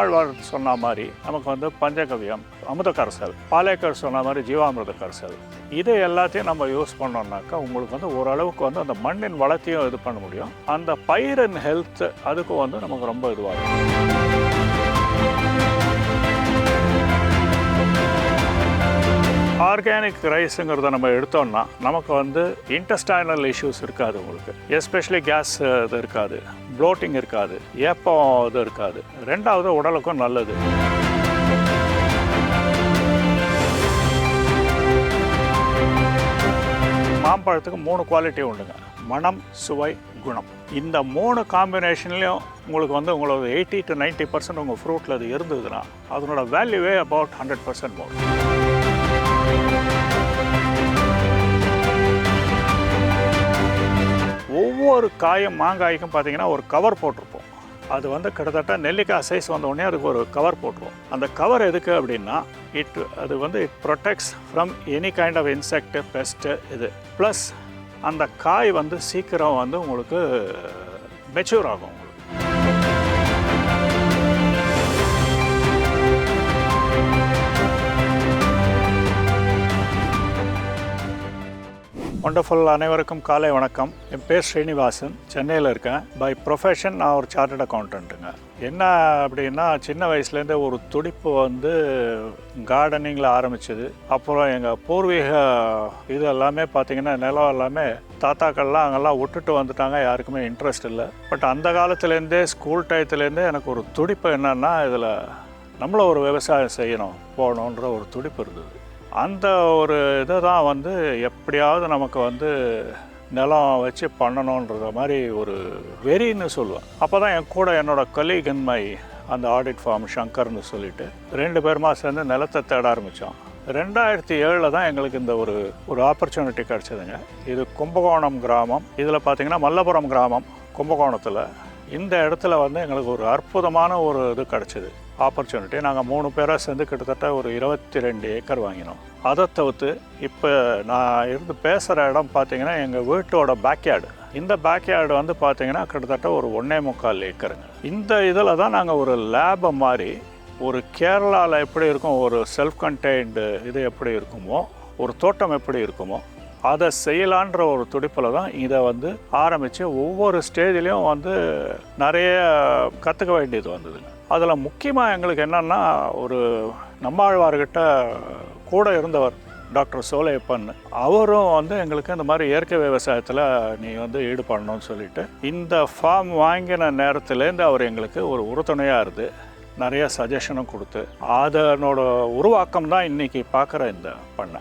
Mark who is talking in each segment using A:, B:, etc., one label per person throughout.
A: நம்ம நம்மாழ்வார் சொன்ன மாதிரி நமக்கு வந்து பஞ்சகவியம் அமுத கரைசல் பாலேக்கர் சொன்ன மாதிரி ஜீவாமிர்த கரைசல் இது எல்லாத்தையும் நம்ம யூஸ் பண்ணோம்னாக்கா உங்களுக்கு வந்து ஓரளவுக்கு வந்து அந்த மண்ணின் வளத்தையும் இது பண்ண முடியும். அந்த பயிரின் ஹெல்த் அதுக்கும் வந்து நமக்கு ரொம்ப இதுவாகும் ஆர்கானிக் ரைஸுங்கிறத நம்ம எடுத்தோம்னா நமக்கு வந்து இன்டஸ்டைனல் இஷ்யூஸ் இருக்காது உங்களுக்கு. எஸ்பெஷலி கேஸ் இது இருக்காது. ப்ளோட்டிங் இருக்காது. ஏப்பம் இது இருக்காது. ரெண்டாவது உடலுக்கும் நல்லது. மாம்பழத்துக்கு மூணு குவாலிட்டி உண்டுங்க. மனம் சுவை குணம். இந்த மூணு காம்பினேஷன்லேயும் உங்களுக்கு வந்து உங்களோட எயிட்டி டு நைன்ட்டி பர்சன்ட் உங்கள் ஃப்ரூட்டில் அது இருந்ததுன்னா அதனோட வேல்யூவே அபவுட் ஹண்ட்ரட் பர்சன்ட் போகும் ஒவ்வொரு காயும் மாங்காய்க்கும் பார்த்தீங்கன்னா ஒரு கவர் போட்டிருப்போம். அது வந்து கிட்டத்தட்ட நெல்லிக்காய் சைஸ் வந்தோடனே அதுக்கு ஒரு கவர் போட்டுருவோம். அந்த கவர் எதுக்கு அப்படின்னா இட் அது வந்து it protects from any kind of insect pest இது. ப்ளஸ் அந்த காய் வந்து சீக்கிரம் வந்து உங்களுக்கு மெச்சூர் ஆகும். ஒண்டர்ஃபுல் அனைவருக்கும் காலை வணக்கம். என் பேர் ஸ்ரீனிவாசன். சென்னையில் இருக்கேன். பை ப்ரொஃபஷன் நான் ஒரு சார்ட்டட் அக்கௌண்டண்ட்டுங்க என்ன அப்படின்னா சின்ன வயசுலேருந்தே ஒரு துடிப்பு வந்து கார்டனிங்கில் ஆரம்பிச்சது. அப்புறம் எங்கள் பூர்வீக இது எல்லாமே பார்த்திங்கன்னா நிலம் எல்லாமே தாத்தாக்கள்லாம் அங்கெல்லாம் விட்டுட்டு வந்துட்டாங்க. யாருக்குமே இன்ட்ரெஸ்ட் இல்லை. பட் அந்த காலத்துலேருந்தே ஸ்கூல் டயத்துலேருந்தே எனக்கு ஒரு துடிப்பு என்னென்னா இதில் நம்மளும் ஒரு விவசாயம் செய்யணும் போகணுன்ற ஒரு துடிப்பு இருந்தது. அந்த ஒரு இதை தான் வந்து எப்படியாவது நமக்கு வந்து நிலம் வச்சு பண்ணணுன்றத மாதிரி ஒரு வெறின்னு சொல்லுவேன். அப்போ தான் என் கூட என்னோடய கொலீக் மை அந்த ஆடிட் ஃபார்ம் ஷங்கர்னு சொல்லிட்டு ரெண்டு பேருமா சேர்ந்து நிலத்தை தேட ஆரம்பித்தோம் ரெண்டாயிரத்தி ஏழில் தான் எங்களுக்கு இந்த ஒரு ஒரு ஆப்பர்ச்சுனிட்டி கிடச்சிதுங்க. இது கும்பகோணம் கிராமம். இதில் பார்த்திங்கன்னா மல்லபுரம் கிராமம் கும்பகோணத்தில். இந்த இடத்துல வந்து எங்களுக்கு ஒரு அற்புதமான ஒரு இது கிடச்சிது. ஆப்பர்ச்சுனிட்டி நாங்கள் மூணு பேராக சேர்ந்து கிட்டத்தட்ட ஒரு இருபத்தி ரெண்டு ஏக்கர் வாங்கினோம். அதை தவிர்த்து இப்போ நான் இருந்து பேசுகிற இடம் பார்த்தீங்கன்னா எங்கள் வீட்டோட பேக்யார்டு இந்த பேக்யார்டு வந்து பார்த்தீங்கன்னா கிட்டத்தட்ட ஒரு ஒன்றே முக்கால் ஏக்கருங்க. இந்த இதில் தான் நாங்கள் ஒரு லேபை மாதிரி ஒரு கேரளாவில் எப்படி இருக்கும் ஒரு செல்ஃப் கண்டெய்ன்டு இது எப்படி இருக்குமோ ஒரு தோட்டம் எப்படி இருக்குமோ அதை செய்யலான்ற ஒரு துடிப்பில் தான் இதை வந்து ஆரம்பித்து ஒவ்வொரு ஸ்டேஜ்லேயும் வந்து நிறைய கற்றுக்க வேண்டியது வந்ததுங்க. அதில் முக்கியமாக எங்களுக்கு என்னென்னா ஒரு நம்மாழ்வார்கிட்ட கூட இருந்தவர் டாக்டர் சோலையப்பன் அவரும் வந்து எங்களுக்கு இந்த மாதிரி இயற்கை விவசாயத்தில் நீ வந்து ஈடுபடணும்னு சொல்லிட்டு இந்த ஃபார்ம் வாங்கின நேரத்துலேருந்து அவர் எங்களுக்கு ஒரு உறுதுணையாக இருந்து நிறைய சஜஷனும் கொடுத்து அதனோட உருவாக்கம் தான் இன்றைக்கி பார்க்குற இந்த பண்ணை.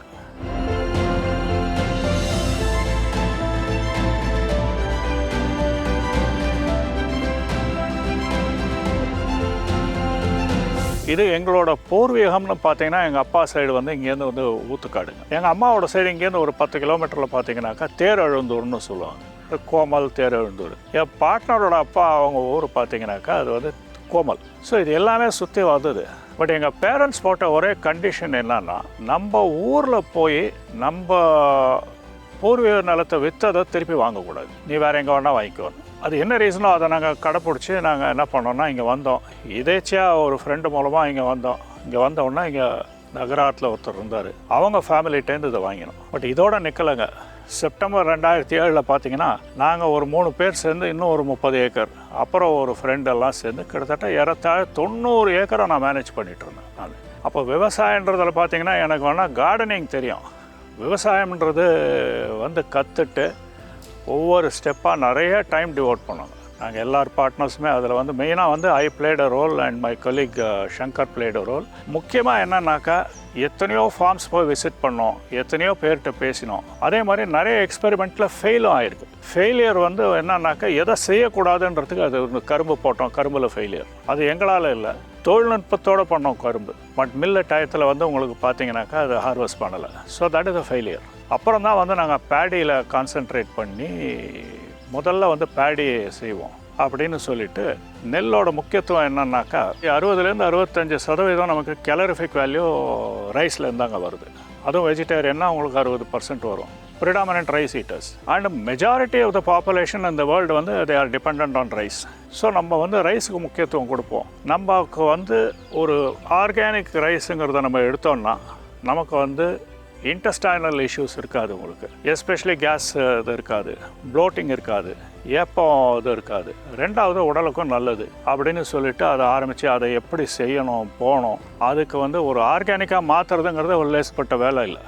A: இது எங்களோட பூர்வீகம்னு பார்த்தீங்கன்னா எங்கள் அப்பா சைடு வந்து இங்கேருந்து வந்து ஊத்துக்காடுங்க. எங்கள் அம்மாவோட சைடு இங்கேருந்து ஒரு பத்து கிலோமீட்டரில் பார்த்தீங்கன்னாக்கா தேரெழுந்தூர்னு சொல்லுவாங்க. கோமல் தேரெழுந்தூர். என் பார்ட்னரோட அப்பா அவங்க ஊர் பார்த்தீங்கன்னாக்கா அது வந்து கோமல். ஸோ இது எல்லாமே சுற்றி வந்தது. பட் எங்கள் பேரண்ட்ஸ் போட்ட ஒரே கண்டிஷன் என்னன்னா நம்ம ஊரில் போய் நம்ம பூர்வீக நிலத்தை விற்றதை திருப்பி வாங்கக்கூடாது. நீ வேறு எங்கே வேணால் வாங்கிக்கோ. அது என்ன ரீசனோ அதை நாங்கள் கடைப்பிடிச்சி நாங்கள் என்ன பண்ணோம்னா இங்கே வந்தோம். இதேச்சியாக ஒரு ஃப்ரெண்டு மூலமாக இங்கே வந்தோம். இங்கே வந்தோடனே இங்கே நகராத்தில் ஒருத்தர் இருந்தார். அவங்க ஃபேமிலிட்டேருந்து இதை வாங்கினோம். பட் இதோட நிற்கலைங்க செப்டம்பர் ரெண்டாயிரத்தி ஏழில் பார்த்தீங்கன்னா நாங்கள் ஒரு மூணு பேர் சேர்ந்து இன்னும் ஒரு முப்பது ஏக்கர். அப்புறம் ஒரு ஃப்ரெண்டெல்லாம் சேர்ந்து கிட்டத்தட்ட ஏறத்தாழ தொண்ணூறு ஏக்கரை நான் மேனேஜ் பண்ணிகிட்டு இருந்தேன் நான். அப்போ விவசாயன்றதில் பார்த்தீங்கன்னா எனக்கு வேணால் கார்டனிங் தெரியும். விவசாயம்ன்றது வந்து கற்றுட்டு ஒவ்வொரு ஸ்டெப்பாக நிறைய டைம் டிவோட் பண்ணோம் நாங்கள் எல்லார் பார்ட்னர்ஸுமே அதில் வந்து மெயினாக வந்து I played a role and my colleague Shankar played a role முக்கியமாக என்னன்னாக்கா எத்தனையோ ஃபார்ம்ஸ் போய் விசிட் பண்ணோம் எத்தனையோ பேர்கிட்ட பேசினோம். அதே மாதிரி நிறைய எக்ஸ்பெரிமெண்ட்டில் ஃபெயிலும் ஆயிருக்கு ஃபெயிலியர் வந்து என்னன்னாக்கா எதை செய்யக்கூடாதுன்றதுக்கு அது ஒரு கரும்பு போட்டோம் கரும்பில் ஃபெயிலியர் அது எங்களால் இல்லை. தொழில்நுட்பத்தோடு பண்ணோம் கரும்பு. பட் மில்ல டயத்தில் வந்து உங்களுக்கு பார்த்தீங்கன்னாக்கா அது ஹார்வெஸ்ட் பண்ணலை. So that is a failure அப்புறம் தான் வந்து நாங்கள் பேடியில் கான்சென்ட்ரேட் பண்ணி முதல்ல வந்து பேடி செய்வோம் அப்படின்னு சொல்லிட்டு நெல்லோட முக்கியத்துவம் என்னன்னாக்கா அறுபதுலேருந்து அறுபத்தஞ்சு சதவீதம் நமக்கு கேலரிஃபிக் வேல்யூ ரைஸில் இருந்தாங்க வருது. அதுவும் வெஜிடேரியன்னா உங்களுக்கு அறுபது பர்சன்ட் வரும். Predominant rice eaters and majority of the population இந்த வேர்ல்டு வந்து they are depend on rice so நம்ம வந்து ரைஸுக்கு முக்கியத்துவம் கொடுப்போம். நமக்கு வந்து ஒரு ஆர்கானிக் ரைஸுங்கிறத நம்ம எடுத்தோம்னா நமக்கு வந்து இன்டஸ்டைனல் இஷ்யூஸ் இருக்காது உங்களுக்கு. எஸ்பெஷலி கேஸ் இது இருக்காது. ப்ளோட்டிங் இருக்காது. ஏப்பம் இது இருக்காது. ரெண்டாவது உடலுக்கும் நல்லது. அப்படின்னு சொல்லிட்டு அதை ஆரம்பித்து அதை எப்படி செய்யணும் போகணும் அதுக்கு வந்து ஒரு ஆர்கானிக்காக மாற்றுறதுங்கிறது ஒரு லேசப்பட்ட வேலை இல்லை.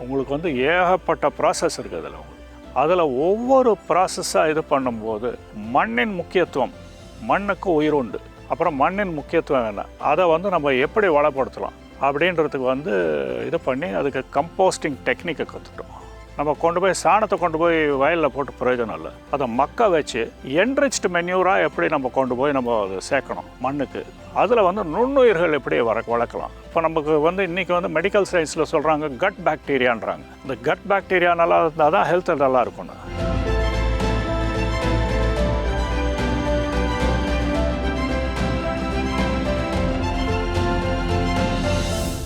A: உங்களுக்கு வந்து ஏகப்பட்ட ப்ராசஸ் இருக்குது அதில் உங்களுக்கு. அதில் ஒவ்வொரு ப்ராசஸாக இது பண்ணும்போது மண்ணின் முக்கியத்துவம் மண்ணுக்கு உயிர் உண்டு. அப்புறம் மண்ணின் முக்கியத்துவம் என்ன? அதை வந்து நம்ம எப்படி வளப்படுத்தலாம்? அப்படின்றதுக்கு வந்து இது பண்ணி அதுக்கு கம்போஸ்டிங் டெக்னிக்கை கற்றுக்கிட்டோம் நம்ம கொண்டு போய் சாணத்தை கொண்டு போய் வயலில் போட்டு பிரயோஜனம் இல்லை. அதை மக்க வச்சு என்ரிச்டு மென்யூராக எப்படி நம்ம கொண்டு போய் நம்ம அதை சேர்க்கணும்? மண்ணுக்கு. அதில் வந்து நுண்ணுயிர்கள் எப்படி வர வளர்க்கலாம்? இப்போ நமக்கு வந்து இன்றைக்கி வந்து மெடிக்கல் சயின்ஸில் சொல்கிறாங்க கட் பாக்டீரியான்றாங்க இந்த கட் பாக்டீரியா நல்லா இருந்தால் தான் ஹெல்த் நல்லா இருக்கும்னு.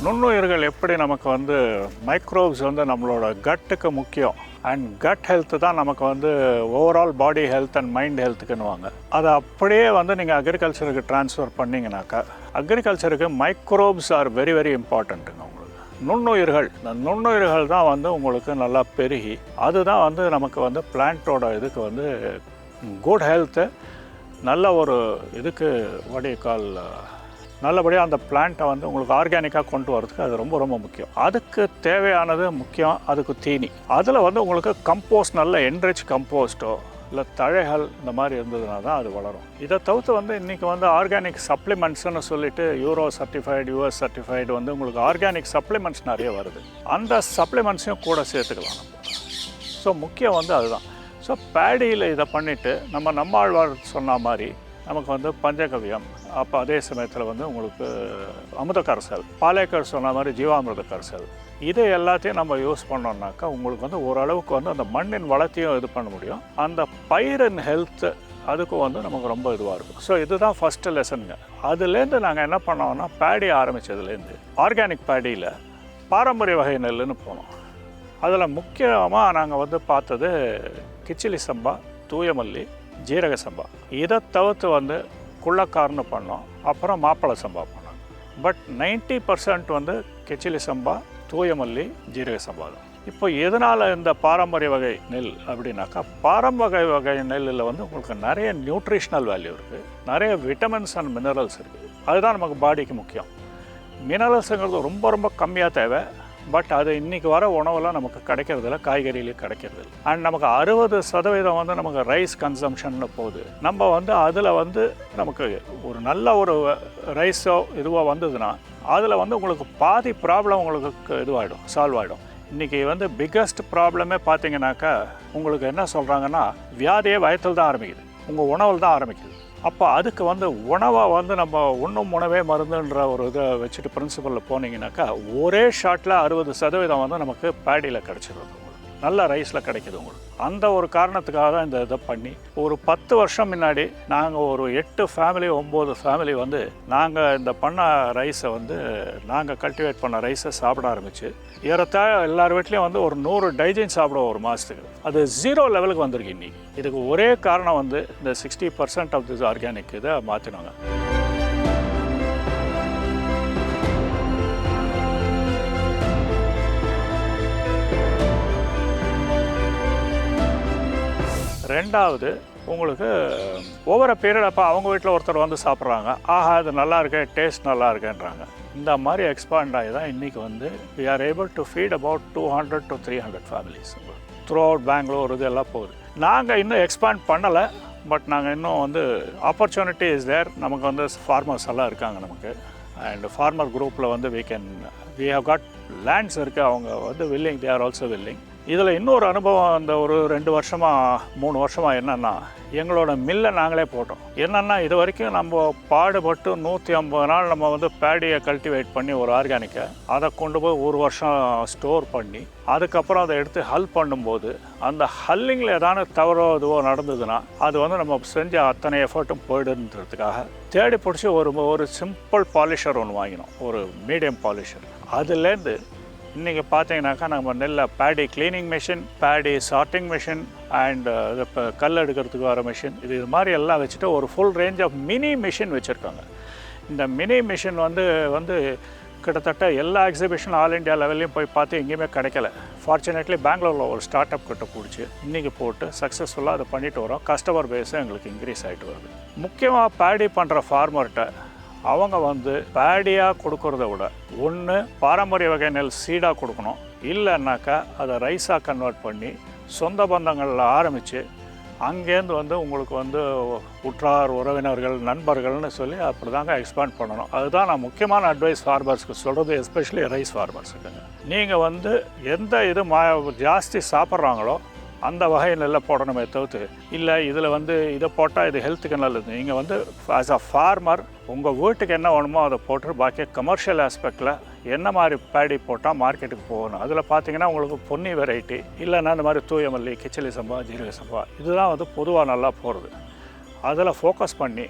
A: நுண்ணுயிர்கள் எப்படி நமக்கு வந்து மைக்ரோப்ஸ் வந்து நம்மளோட கட்டுக்கு முக்கியம்? அண்ட் கட் ஹெல்த்து தான் நமக்கு வந்து overall body health and mind ஹெல்த்துக்குன்னுவாங்க அதை அப்படியே வந்து நீங்கள் அக்ரிகல்ச்சருக்கு ட்ரான்ஸ்ஃபர் பண்ணிங்கனாக்கா அக்ரிகல்ச்சருக்கு மைக்ரோப்ஸ் ஆர் வெரி வெரி இம்பார்ட்டண்ட்டுங்க உங்களுக்கு. நுண்ணுயிர்கள் இந்த நுண்ணுயிர்கள் தான் வந்து உங்களுக்கு நல்லா பெருகி அதுதான் வந்து நமக்கு வந்து பிளான்ட்டோட இதுக்கு வந்து குட் ஹெல்த்து நல்ல ஒரு இதுக்கு வடிகால் கால் நல்லபடியாக அந்த பிளான்ட்டை வந்து உங்களுக்கு ஆர்கானிக்காக கொண்டு வரதுக்கு அது ரொம்ப ரொம்ப முக்கியம். அதுக்கு தேவையானது முக்கியம் அதுக்கு தீனி. அதில் வந்து உங்களுக்கு கம்போஸ்ட் நல்ல என்ரிச் கம்போஸ்ட்டோ இல்லை தழைகள் இந்த மாதிரி இருந்ததுனா தான் அது வளரும். இதை தவிர்த்து வந்து இன்றைக்கி வந்து ஆர்கானிக் சப்ளிமெண்ட்ஸ்னு சொல்லிட்டு யூரோ சர்டிஃபைடு யூஎஸ் சர்டிஃபைடு வந்து உங்களுக்கு ஆர்கானிக் சப்ளிமெண்ட்ஸ் நிறைய வருது. அந்த சப்ளிமெண்ட்ஸையும் கூட சேர்த்துக்கலாம். நம்ம ஸோ முக்கியம் வந்து அதுதான். ஸோ பேடியில் இதை பண்ணிவிட்டு நம்ம நம்மாழ்வார் சொன்ன மாதிரி நமக்கு வந்து பஞ்சகவியம் அப்போ அதே சமயத்தில் வந்து உங்களுக்கு அமுத கரைசல் பாலேக்கர் சொன்ன மாதிரி ஜீவாமிர்த கரைசல் இதை எல்லாத்தையும் நம்ம யூஸ் பண்ணோம்னாக்கா உங்களுக்கு வந்து ஓரளவுக்கு வந்து அந்த மண்ணின் வளத்தையும் இது பண்ண முடியும். அந்த பயிரின் ஹெல்த்து அதுக்கும் வந்து நமக்கு ரொம்ப இதுவாக இருக்கும். ஸோ இதுதான் ஃபஸ்ட்டு லெசனுங்க அதுலேருந்து நாங்கள் என்ன பண்ணோம்னா பேடி ஆரம்பித்ததுலேருந்து ஆர்கானிக் பேடியில் பாரம்பரிய வகை நெல்லுன்னு போனோம். அதில் முக்கியமாக நாங்கள் வந்து பார்த்தது கிச்சிலி சம்பா தூயமல்லி ஜீரக சம்பா. இதை தவிர்த்து வந்து குள்ளக்கார்னு பண்ணோம் அப்புறம் மாப்பிள்ளை சம்பா பண்ணோம். பட் நைன்ட்டி பர்சன்ட் வந்து கெச்சிலி சம்பா தூயமல்லி ஜீரக சம்பா தான். இப்போ எதனால் இந்த பாரம்பரிய வகை நெல் அப்படின்னாக்கா பாரம்பரிய வகை நெல்லில் வந்து உங்களுக்கு நிறைய நியூட்ரிஷ்னல் வேல்யூ இருக்குது நிறைய விட்டமின்ஸ் அண்ட் மினரல்ஸ் இருக்குது அதுதான் நமக்கு பாடிக்கு முக்கியம். மினரல்ஸுங்கிறது ரொம்ப ரொம்ப கம்மியாக தேவை. பட் அது இன்றைக்கி வர உணவெல்லாம் நமக்கு கிடைக்கிறதில்ல காய்கறியிலே கிடைக்கிறது அண்ட் நமக்கு அறுபது சதவீதம் வந்து நமக்கு ரைஸ் கன்சம்ஷன்னு போகுது. நம்ம வந்து அதில் வந்து நமக்கு ஒரு நல்ல ஒரு ரைஸோ இதுவோ வந்ததுன்னா அதில் வந்து உங்களுக்கு பாதி ப்ராப்ளம் உங்களுக்கு இதுவாகிடும் சால்வ் ஆகிடும் இன்றைக்கி வந்து பிக்கஸ்ட் ப்ராப்ளமே பார்த்தீங்கன்னாக்கா உங்களுக்கு என்ன சொல்கிறாங்கன்னா வியாதியே வயத்தில் தான் ஆரம்பிக்குது. உங்கள் உணவில் தான் ஆரம்பிக்குது. அப்போ அதுக்கு வந்து உணவாக வந்து நம்ம உண்ணும் உணவே மருந்துன்ற ஒரு இதை வச்சுட்டு பிரின்சிபலில் போனீங்கன்னாக்கா ஒரே ஷாட்டில் அறுபது சதவீதம் வந்து நமக்கு பேடியில் கிடச்சிருது. நல்ல ரைஸில் கிடைக்கிது உங்களுக்கு. அந்த ஒரு காரணத்துக்காக தான் இந்த இதை பண்ணி ஒரு பத்து வருஷம் முன்னாடி நாங்கள் ஒரு எட்டு ஃபேமிலி ஒம்பது ஃபேமிலி வந்து நாங்கள் இந்த பண்ண ரைஸை வந்து நாங்கள் கல்டிவேட் பண்ண ரைஸை சாப்பிட ஆரம்பித்து ஏறத்தாழ எல்லார் வீட்லேயும் வந்து ஒரு நூறு டைஜன் சாப்பிடுவோம் ஒரு மாதத்துக்கு அது ஜீரோ லெவலுக்கு வந்திருக்கு இன்னைக்கு. இதுக்கு ஒரே காரணம் வந்து இந்த sixty percent of this organic இதை மாற்றினாங்க ரெண்டாவது உங்களுக்கு ஒவ்வொரு பீரியட் அப்போ அவங்க வீட்டில் ஒருத்தர் வந்து சாப்பிட்றாங்க. ஆஹா இது நல்லா இருக்கு டேஸ்ட் நல்லா இருக்குன்றாங்க. இந்த மாதிரி எக்ஸ்பாண்ட் ஆகி தான் இன்றைக்கி வந்து we are able to feed about two hundred to three hundred families throughout Bangalore இது எல்லாம் போகுது. நாங்கள் இன்னும் எக்ஸ்பாண்ட் பண்ணலை பட் நாங்கள் இன்னும் வந்து ஆப்பர்ச்சுனிட்டி இஸ் தேர் நமக்கு வந்து ஃபார்மர்ஸ் எல்லாம் இருக்காங்க நமக்கு. அண்ட் ஃபார்மர் குரூப்பில் வந்து we can we have got lands இருக்குது அவங்க வந்து willing they are also willing இதில் இன்னொரு அனுபவம் அந்த ஒரு ரெண்டு வருஷமாக மூணு வருஷமாக என்னென்னா எங்களோட மில்லை நாங்களே போட்டோம். என்னென்னா இது வரைக்கும் நம்ம பாடுபட்டு நூற்றி ஐம்பது நாள் நம்ம வந்து பேடியை கல்டிவேட் பண்ணி ஒரு ஆர்கானிக்கை அதை கொண்டு போய் ஒரு வருஷம் ஸ்டோர் பண்ணி அதுக்கப்புறம் அதை எடுத்து ஹல் பண்ணும்போது அந்த ஹல்லிங்கில் ஏதான தவறோ இதுவோ நடந்ததுன்னா அது வந்து நம்ம செஞ்ச அத்தனை எஃபர்ட்டும் போயிடுன்றதுக்காக தேடி பிடிச்சி ஒரு ஒரு சிம்பிள் பாலிஷர் ஒன்று வாங்கினோம். ஒரு மீடியம் பாலிஷர் அதுலேருந்து இன்றைக்கி பார்த்தீங்கன்னாக்கா நம்ம நெல்லை paddy cleaning machine paddy sorting machine and இப்போ கல் எடுக்கிறதுக்கு வர மிஷின் இது இது மாதிரி எல்லாம் வச்சுட்டு ஒரு full range of mini machine வச்சுருக்காங்க. இந்த மினி மிஷின் வந்து வந்து கிட்டத்தட்ட எல்லா எக்ஸிபிஷன் ஆல் இண்டியா லெவல்லையும் போய் பார்த்து எங்கேயுமே கிடைக்கல. ஃபார்ச்சுனேட்லி பெங்களூரில் ஒரு ஸ்டார்ட் அப் கிட்ட பிடிச்சி இன்றைக்கி போட்டு சக்ஸஸ்ஃபுல்லாக அதை பண்ணிட்டு வரோம். கஸ்டமர் பேஸும் எங்களுக்கு இன்க்ரீஸ் ஆகிட்டு வருது. முக்கியமாக பேடி பண்ணுற ஃபார்மர்கிட்ட அவங்க வந்து பேடியாக கொடுக்கறத விட ஒன்று பாரம்பரிய வகை நெல் சீடாக கொடுக்கணும். இல்லைன்னாக்கா அதை ரைஸாக கன்வெர்ட் பண்ணி சொந்த பந்தங்களில் ஆரம்பித்து அங்கேருந்து வந்து உங்களுக்கு வந்து உற்றார் உறவினர்கள் நண்பர்கள்னு சொல்லி அப்படி தாங்க எக்ஸ்பேண்ட் பண்ணணும். அதுதான் நான் முக்கியமான அட்வைஸ் ஃபார்மர்ஸ்க்கு சொல்கிறது எஸ்பெஷலி ரைஸ் ஃபார்மர்ஸுக்குங்க நீங்கள் வந்து எந்த இது மா ஜாஸ்தி சாப்பிட்றாங்களோ அந்த வகையில் நெல்லை போடணுமே தவிர்த்து இல்லை இதில் வந்து இதை போட்டால் இது ஹெல்த்துக்கு நல்லது. நீங்கள் வந்து ஆஸ் அ ஃபார்மர் உங்கள் வீட்டுக்கு என்ன வேணுமோ அதை போட்டு பாக்கி கமர்ஷியல் ஆஸ்பெக்டில் என்ன மாதிரி பேடி போட்டால் மார்க்கெட்டுக்கு போகணும். அதில் பார்த்தீங்கன்னா உங்களுக்கு பொன்னி வெரைட்டி இல்லைன்னா இந்த மாதிரி தூயமல்லி கிச்சலி சம்பா ஜீரக சம்பா இதுதான் வந்து பொதுவாக நல்லா போகிறது அதில் ஃபோக்கஸ் பண்ணி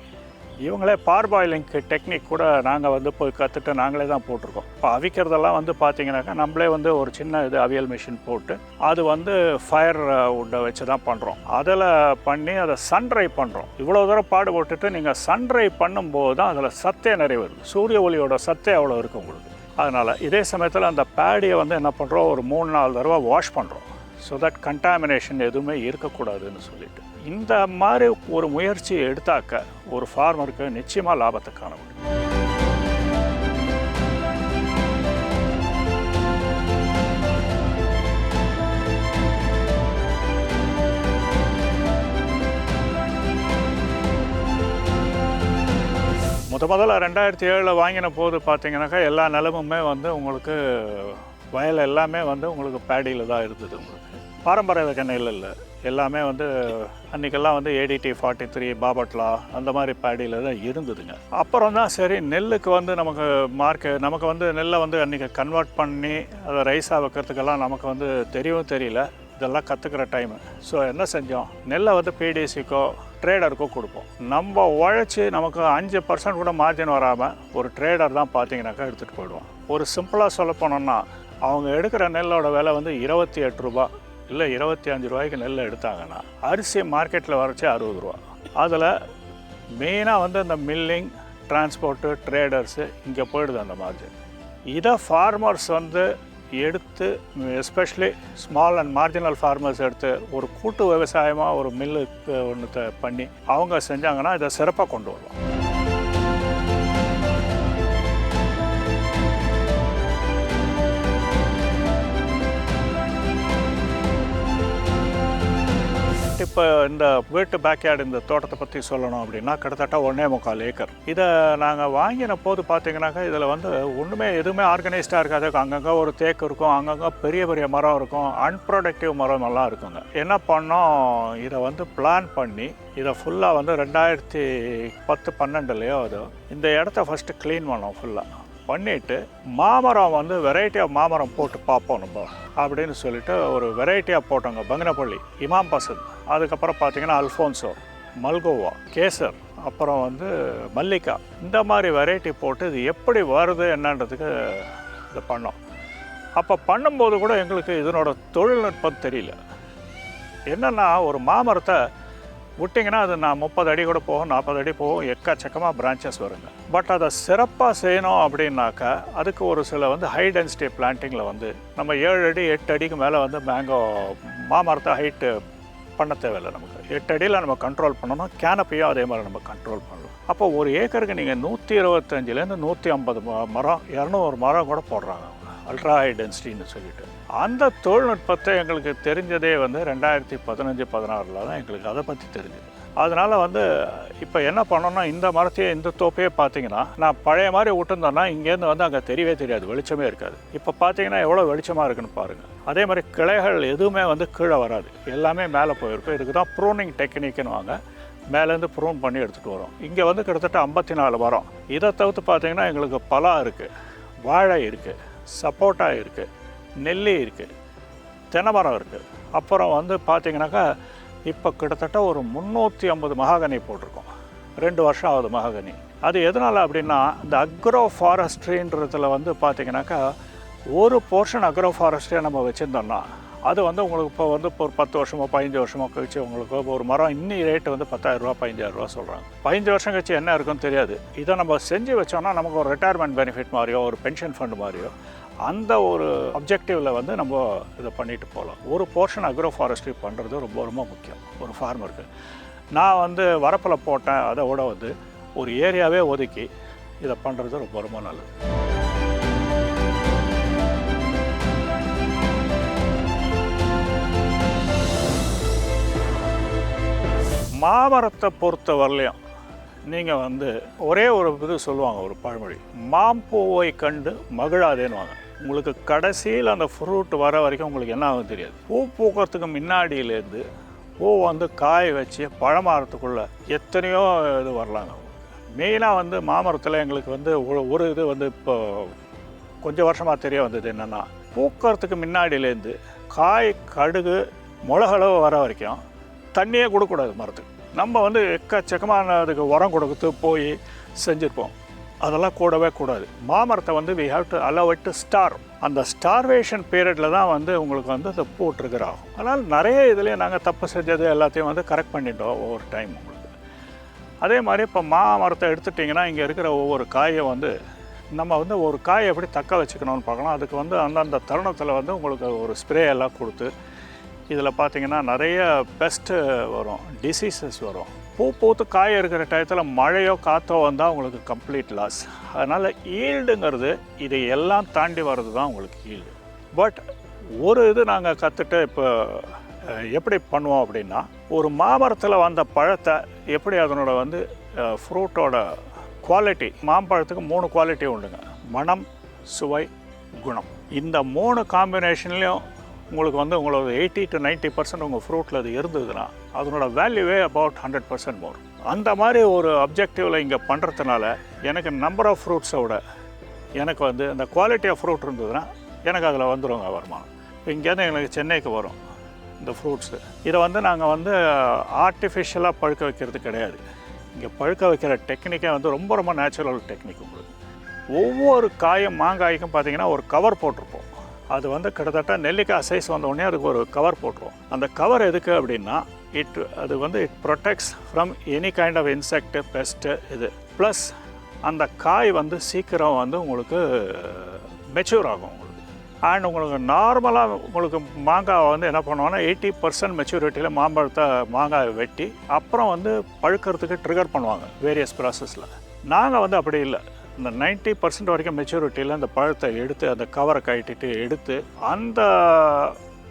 A: இவங்களே பார்பாயிலிங் டெக்னிக் கூட நாங்கள் வந்து போய் கற்றுட்டு நாங்களே தான் போட்டிருக்கோம். இப்போ அவிக்கிறதெல்லாம் வந்து பார்த்தீங்கன்னாக்கா நம்மளே வந்து ஒரு சின்ன இது அவியல் மிஷின் போட்டு அது வந்து ஃபயர் உட்டை வச்சு தான் பண்ணுறோம் அதில் பண்ணி அதை சன்ட்ரை பண்ணுறோம் இவ்வளோ தூரம் பாடுபட்டுட்டு நீங்கள் சன்ட்ரை பண்ணும்போது தான் அதில் சத்தே நிறைய வருது. சூரிய ஒளியோட சத்தே அவ்வளோ இருக்கும் உங்களுக்கு. அதனால் இதே சமயத்தில் அந்த பேடியை வந்து என்ன பண்ணுறோம் ஒரு மூணு நாலு தடவை வாஷ் பண்ணுறோம் ஸோ தட் கண்டாமினேஷன் எதுவுமே இருக்கக்கூடாதுன்னு சொல்லிட்டு. இந்த மாதிரி ஒரு முயற்சி எடுத்தாக்க ஒரு ஃபார்மருக்கு நிச்சயமாக லாபத்தை காண முடியும். முத முதல்ல ரெண்டாயிரத்தி ஏழில் வாங்கின போது பார்த்தீங்கன்னாக்கா எல்லா நிலமுமே வந்து உங்களுக்கு வயல் எல்லாமே வந்து உங்களுக்கு பேடியில் தான் இருந்தது உங்களுக்கு. பாரம்பரிய கண்ணையில் இல்லை. எல்லாமே வந்து அன்றைக்கெல்லாம் வந்து ஏடிடி ஃபார்ட்டி த்ரீ பாபட்லா அந்த மாதிரி பேடியில் தான் இருந்ததுங்க. அப்புறம் தான் சரி நெல்லுக்கு வந்து நமக்கு மார்க்கு நமக்கு வந்து நெல்லை வந்து அன்றைக்கி கன்வெர்ட் பண்ணி அதை ரைஸாக வைக்கிறதுக்கெல்லாம் நமக்கு வந்து தெரியவும் தெரியல. இதெல்லாம் கற்றுக்கிற டைமு ஸோ என்ன செஞ்சோம்? நெல்லை வந்து பிடிசிக்கோ ட்ரேடருக்கோ கொடுப்போம். நம்ம உழைச்சி நமக்கு அஞ்சு பர்சன்ட் கூட மார்ஜின் வராமல் ஒரு ட்ரேடர் தான் பார்த்தீங்கன்னாக்கா எடுத்துகிட்டு போயிடுவோம். ஒரு சிம்பிளாக சொல்ல போனோம்னா அவங்க எடுக்கிற நெல்லோட விலை வந்து இருபத்தி எட்டு ரூபா இல்லை இருபத்தி அஞ்சு ரூபாய்க்கு நெல் எடுத்தாங்கன்னா அரிசி மார்க்கெட்டில் வரைச்சி அறுபது ரூபா. அதில் மெயினாக வந்து அந்த மில்லிங் டிரான்ஸ்போர்ட்டு ட்ரேடர்ஸு இங்கே போயிடுது அந்த மார்ஜின் இதை ஃபார்மர்ஸ் வந்து எடுத்து especially small and marginal farmers எடுத்து ஒரு கூட்டு விவசாயமாக ஒரு மில்லு ஒன்று பண்ணி அவங்க செஞ்சாங்கன்னா இதை சிறப்பாக கொண்டு வருவாங்க. இப்போ இந்த வீட்டு பேக்யார்டு இந்த தோட்டத்தை பற்றி சொல்லணும் அப்படின்னா கிட்டத்தட்ட ஒன்றே முக்கால் ஏக்கர் இதை நாங்கள் வாங்கின போது பார்த்தீங்கன்னாக்கா இதில் வந்து ஒன்றுமே எதுவுமே ஆர்கனைஸ்டாக இருக்காது. அங்கங்கே ஒரு தேக்கு இருக்கும் அங்கங்கே பெரிய பெரிய மரம் இருக்கும் அன்ப்ரொடக்டிவ் மரம் எல்லாம் இருக்குங்க. என்ன பண்ணோம் இதை வந்து பிளான் பண்ணி இதை ஃபுல்லாக வந்து ரெண்டாயிரத்தி பத்து பன்னெண்டுலேயோ அது இந்த இடத்த ஃபஸ்ட்டு க்ளீன் பண்ணோம் ஃபுல்லாக பண்ணிவிட்டு மாமரம் வந்து வெரைட்டியாக மாமரம் போட்டு பார்ப்போம் நம்ம அப்படின்னு சொல்லிட்டு ஒரு வெரைட்டியாக போட்டோங்க. பங்கனப்பள்ளி இமாம் பசந்த் அதுக்கப்புறம் பார்த்தீங்கன்னா அல்ஃபோன்சோ மல்கோவா கேசர் அப்புறம் வந்து மல்லிகா. இந்த மாதிரி வெரைட்டி போட்டு இது எப்படி வருது என்னன்றதுக்கு இதை பண்ணோம். அப்போ பண்ணும்போது கூட எங்களுக்கு இதனோட தொழில்நுட்பம் தெரியல. என்னென்னா ஒரு மாமரத்தை விட்டிங்கன்னா அது நான் முப்பது அடி கூட போகும் நாற்பது அடி போகும் எக்கச்சக்கமாக பிரான்ச்சஸ் வருங்க. பட் அதை சிறப்பாக செய்யணும் அப்படின்னாக்கா அதுக்கு ஒரு சில வந்து ஹை டென்சிட்டி பிளான்ட்டிங்கில் வந்து நம்ம ஏழு அடி எட்டு அடிக்கு மேலே வந்து மேங்கோ மாமரத்தை ஹைட்டு பண்ண தேவையில்லை நமக்கு. எட்டு அடியில் நம்ம கண்ட்ரோல் பண்ணணும் கேனப்பையும் அதே மாதிரி நம்ம கண்ட்ரோல் பண்ணணும். அப்போ ஒரு ஏக்கருக்கு நீங்கள் நூற்றி இருபத்தஞ்சிலேருந்து நூற்றி ஐம்பது மரம் இரநூறு மரம் கூட போடுறாங்க. அல்ட்ரா ஹை டென்சிட்டின்னு சொல்லிட்டு. அந்த தொழில்நுட்பத்தை எங்களுக்கு தெரிஞ்சதே வந்து ரெண்டாயிரத்தி பதினஞ்சு பதினாறில் தான் எங்களுக்கு அதை பற்றி தெரிஞ்சுது. அதனால் வந்து இப்போ என்ன பண்ணோம்னா இந்த மரத்தையே இந்த தோப்பையே பார்த்தீங்கன்னா நான் பழைய மாதிரி விட்டுருந்தேன்னா இங்கேருந்து வந்து அங்கே தெரியவே தெரியாது வெளிச்சமே இருக்காது. இப்போ பார்த்தீங்கன்னா எவ்வளோ வெளிச்சமாக இருக்குன்னு பாருங்கள் அதே மாதிரி கிளைகள் எதுவுமே வந்து கீழே வராது. எல்லாமே மேலே போயிருக்கும். இதுக்கு தான் ப்ரூனிங் டெக்னிக்குன்னு வாங்க மேலேருந்து ப்ரூன் பண்ணி எடுத்துகிட்டு வரோம். இங்கே வந்து கிட்டத்தட்ட ஐம்பத்தி நாலு மரம். இதை தவிர்த்து பார்த்தீங்கன்னா எங்களுக்கு பலா இருக்குது வாழை இருக்குது சப்போட்டா இருக்குது நெல்லி இருக்குது தென்னைமரம் இருக்குது அப்புறம் வந்து பார்த்தீங்கன்னாக்கா இப்போ கிட்டத்தட்ட ஒரு முந்நூற்றி ஐம்பது மகாகனி போட்டிருக்கோம். ரெண்டு வருஷம் ஆகுது மகாகனி. அது எதனால் அப்படின்னா இந்த அக்ரோ ஃபாரஸ்ட்ரின்றதுல வந்து பார்த்தீங்கன்னாக்கா ஒரு போர்ஷன் அக்ரோ ஃபாரஸ்ட்ரியாக நம்ம வச்சுருந்தோம்னா அது வந்து உங்களுக்கு இப்போ வந்து இப்போ ஒரு பத்து வருஷமோ பதினஞ்சு வருஷமோ கழிச்சு உங்களுக்கு ஒரு மரம் இன்னி ரேட்டு வந்து பத்தாயிரரூபா பதினஞ்சாயிரரூபா சொல்கிறாங்க பதினஞ்சு வருஷம் கழிச்சு என்ன இருக்குன்னு தெரியாது. இதை நம்ம செஞ்சு வச்சோம்னா நமக்கு ஒரு ரிட்டையர்மெண்ட் பெனிஃபிட் மாதிரியோ ஒரு பென்ஷன் ஃபண்ட் மாதிரியோ அந்த ஒரு அப்ஜெக்டிவில் வந்து நம்ம இதை பண்ணிட்டு போகலாம். ஒரு போர்ஷன் அக்ரோ ஃபாரஸ்ட்ரி பண்ணுறது ரொம்ப ரொம்ப முக்கியம். ஒரு ஃபார்மருக்கு நான் வந்து வரப்பில் போட்டேன் அதை விட வந்து ஒரு ஏரியாவே ஒதுக்கி இதை பண்ணுறது ரொம்ப ரொம்ப நல்லது. மாமரத்தை பொறுத்த வரலையும் நீங்கள் வந்து ஒரே ஒரு இது சொல்லுவாங்க ஒரு பழமொழி. மாம்பூவை கண்டு மகிழாதேன்னுவாங்க. உங்களுக்கு கடைசியில் அந்த ஃப்ரூட் வர வரைக்கும் உங்களுக்கு என்ன ஆகும் தெரியாது. பூ பூக்கிறதுக்கு முன்னாடியிலேருந்து பூ வந்து காய வச்சு பழமாறத்துக்குள்ளே எத்தனையோ இது வரலாங்க. மெயினாக வந்து மாமரத்தில் எங்களுக்கு வந்து ஒரு- ஒரு இது வந்து இப்போ கொஞ்சம் வருஷமாக தெரிய வந்தது என்னென்னா பூக்கிறதுக்கு முன்னாடியிலேருந்து காய் கடுகு மிளகளவு வர வரைக்கும் தண்ணியே கொடுக்கக்கூடாது மரத்துக்கு. நம்ம வந்து எக்கச்சக்கமான அதுக்கு உரம் கொடுத்து போய் செஞ்சுருப்போம். அதெல்லாம் கூடவே கூடாது. மாமரத்தை வந்து we have to allow it to star அந்த ஸ்டார்வேஷன் பீரியடில் தான் வந்து உங்களுக்கு வந்து அந்த பூ ஆகும் அதனால் நிறைய இதுலேயே நாங்கள் தப்பு செஞ்சது எல்லாத்தையும் வந்து கரெக்ட் பண்ணிட்டோம் ஒவ்வொரு டைம் உங்களுக்கு. அதே மாதிரி இப்போ மாமரத்தை எடுத்துட்டிங்கன்னா இங்கே இருக்கிற ஒவ்வொரு காயை வந்து நம்ம வந்து ஒரு காயை எப்படி தக்க வச்சுக்கணும்னு பார்க்கலாம். அதுக்கு வந்து அந்தந்த தருணத்தில் வந்து உங்களுக்கு ஒரு ஸ்ப்ரே எல்லாம் கொடுத்து இதில் பார்த்தீங்கன்னா நிறைய பெஸ்ட்டு வரும் டிசீசஸ் வரும். பூ பூத்து காய இருக்கிற டயத்தில் மழையோ காற்றோ வந்தால் உங்களுக்கு கம்ப்ளீட் லாஸ் அதனால் ஈல்டுங்கிறது இதை எல்லாம் தாண்டி வர்றது தான் உங்களுக்கு ஈல்டு. பட் ஒரு இது நாங்கள் கற்றுட்டு இப்போ எப்படி பண்ணுவோம் அப்படின்னா ஒரு மாமரத்தில் வந்த பழத்தை எப்படி அதனோட வந்து ஃப்ரூட்டோட குவாலிட்டி மாம்பழத்துக்கு மூணு குவாலிட்டி உண்டுங்க. மனம் சுவை குணம். இந்த மூணு காம்பினேஷன்லேயும் உங்களுக்கு வந்து உங்களோட எயிட்டி டு 90% பர்சன்ட் உங்கள் ஃப்ரூட்டில் அது இருந்ததுன்னா அதனோட வேல்யூவே அபவுட் ஹண்ட்ரட் பர்சன்ட் மோர் அந்த மாதிரி ஒரு அப்ஜெக்டிவில் இங்கே பண்ணுறதுனால எனக்கு நம்பர் ஆஃப் ஃப்ரூட்ஸை விட எனக்கு வந்து அந்த குவாலிட்டி ஆஃப் ஃப்ரூட் இருந்ததுன்னா எனக்கு அதில் வந்துருங்க வருமானம். இப்போ இங்கேருந்து எங்களுக்கு சென்னைக்கு வரும் இந்த ஃப்ரூட்ஸு இதை வந்து நாங்கள் வந்து ஆர்டிஃபிஷியலாக பழுக்க வைக்கிறது கிடையாது. இங்கே பழுக்க வைக்கிற டெக்னிக்கே வந்து ரொம்ப ரொம்ப நேச்சுரல் டெக்னிக் உங்களுக்கு. ஒவ்வொரு காயும் மாங்காய்க்கும் பார்த்தீங்கன்னா ஒரு கவர் போட்டிருப்போம். அது வந்து கிட்டத்தட்ட நெல்லிக்காய் சைஸ் வந்தோடனே அதுக்கு ஒரு கவர் போட்டுருவோம் அந்த கவர் எதுக்கு அப்படின்னா இட் அது வந்து it protects from any kind of insect pest இது. ப்ளஸ் அந்த காய் வந்து சீக்கிரம் வந்து உங்களுக்கு மெச்சூர் ஆகும் உங்களுக்கு. அண்ட் உங்களுக்கு நார்மலாக உங்களுக்கு மாங்காய் வந்து என்ன பண்ணுவோன்னா எயிட்டி பர்சன்ட் மெச்சூரிட்டியில் மாம்பழத்தை மாங்காய் வெட்டி அப்புறம் வந்து பழுக்கிறதுக்கு ட்ரிகர் பண்ணுவாங்க வேரியஸ் ப்ராசஸில் நாங்கள் வந்து அப்படி இல்லை. இந்த 90% பர்சன்ட் வரைக்கும் மெச்சூரிட்டியில் அந்த பழத்தை எடுத்து அந்த கவரை கட்டிட்டு எடுத்து அந்த